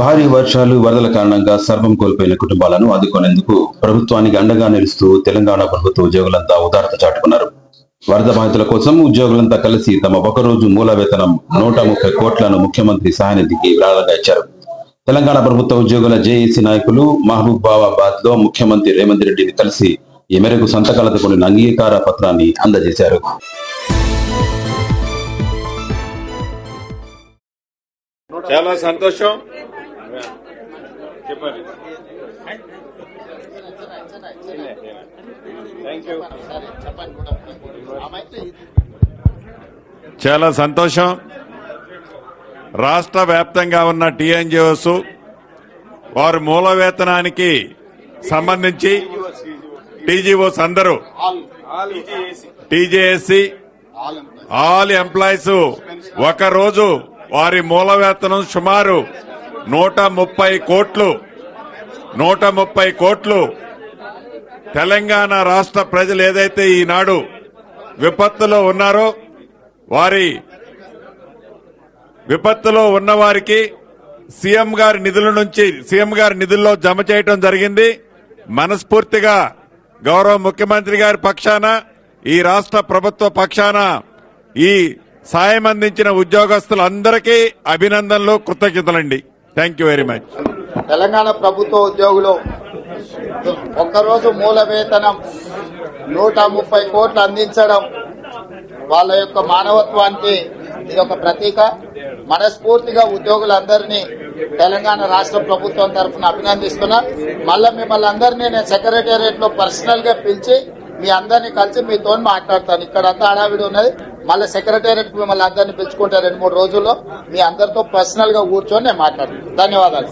భారీ వర్షాలు వరదల కారణంగా సర్వం కోల్పోయిన కుటుంబాలను ఆదుకునేందుకు ప్రభుత్వానికి అండగా నిలుస్తూ తెలంగాణ ప్రభుత్వ ఉద్యోగులంతా ఉదారత చాటుకున్నారు. వరద బాధితుల కోసం ఉద్యోగులంతా కలిసి తమ ఒకరోజు మూల వేతనం నూట ముప్పై కోట్లను ముఖ్యమంత్రి సహాయనిధికి విరాళంగా ఇచ్చారు. తెలంగాణ ప్రభుత్వ ఉద్యోగుల జేఏసీ నాయకులు మహబూబాబాద్లో ముఖ్యమంత్రి రేవంత్ రెడ్డిని కలిసి ఈ మేరకు సంతకాలతో కూడిన అంగీకార పత్రాన్ని అందజేశారు. చాలా సంతోషం. చాలా సంతోషం. రాష్ట్ర వ్యాప్తంగా ఉన్న టీఎన్జిఓస్ వారి మూల వేతనానికి సంబంధించి టీజీఓస్ అందరూ టీజేఎస్సి ఆల్ ఎంప్లాయీస్ ఒక రోజు వారి మూల వేతనం సుమారు నూట ముప్పై కోట్లు నూట ముప్పై కోట్లు తెలంగాణ రాష్ట్ర ప్రజలు ఏదైతే ఈనాడు విపత్తులో ఉన్నారో వారి విపత్తులో ఉన్న వారికి సీఎం గారి నిధుల నుంచి సీఎం గారి నిధుల్లో జమ చేయటం జరిగింది. మనస్ఫూర్తిగా గౌరవ ముఖ్యమంత్రి గారి పక్షాన ఈ రాష్ట్ర ప్రభుత్వ పక్షాన ఈ సాయం అందించిన ఉద్యోగస్తులందరికీ అభినందనలు కృతజ్ఞతలండి. Thank you very much Telangana ప్రభుత్వ ఉద్యోగులు ఒక్కరోజు మూల వేతనం నూట ముప్పై కోట్లు అందించడం వాళ్ళ యొక్క మానవత్వానికి ఇది ఒక ప్రతీక. మనస్ఫూర్తిగా ఉద్యోగులందరినీ తెలంగాణ రాష్ట్ర ప్రభుత్వం తరఫున అభినందిస్తున్నా. మళ్ళా మిమ్మల్ని అందరినీ నేను సెక్రటేరియట్లో పర్సనల్గా పిలిచి మీ అందరినీ కలిసి మీతో మాట్లాడతాను. ఇక్కడ అంతా హడావిడి ఉన్నది. మళ్ళీ సెక్రటేరియట్ మిమ్మల్ని అందరినీ పిలుచుకుంటా రెండు మూడు రోజుల్లో మీ అందరితో పర్సనల్గా కూర్చొని నేను మాట్లాడతాను ధన్యవాదాలు.